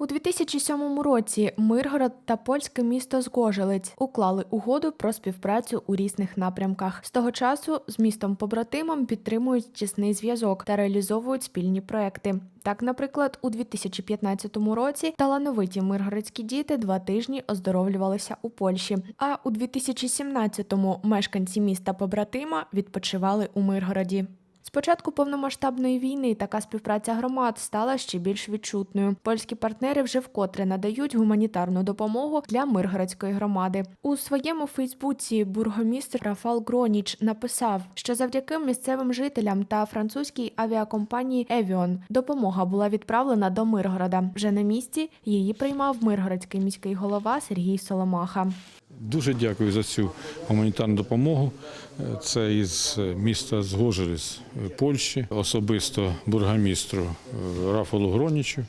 У 2007 році Миргород та польське місто Згожелець уклали угоду про співпрацю у різних напрямках. З того часу з містом побратимом підтримують тісний зв'язок та реалізовують спільні проекти. Так, наприклад, у 2015 році талановиті миргородські діти два тижні оздоровлювалися у Польщі. А у 2017-му мешканці міста побратима відпочивали у Миргороді. З початку повномасштабної війни така співпраця громад стала ще більш відчутною. Польські партнери вже вкотре надають гуманітарну допомогу для Миргородської громади. У своєму Фейсбуці бургомістр Рафал Гроніч написав, що завдяки місцевим жителям та французькій авіакомпанії Евіон допомога була відправлена до Миргорода. Вже на місці її приймав миргородський міський голова Сергій Соломаха. Дуже дякую за цю гуманітарну допомогу. Е, Це із міста Згожеліс Польщі, особисто бургомістру е, Рафалу Гронічу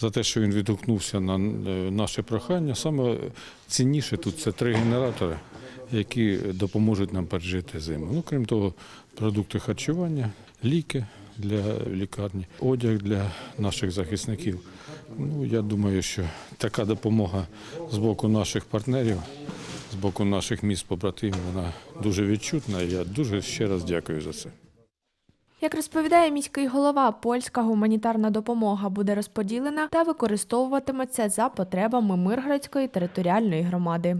за те, що він відгукнувся на е, наше прохання. Саме цінніше тут це три генератори, які допоможуть нам пережити зиму. Ну, крім того, продукти харчування, ліки для лікарні, одяг для наших захисників. Ну, я думаю, що така допомога з боку наших партнерів, з боку наших міст побратимів, вона дуже відчутна. І я дуже ще раз дякую за це. Як розповідає міський голова, польська гуманітарна допомога буде розподілена та використовуватиметься за потребами Миргородської територіальної громади.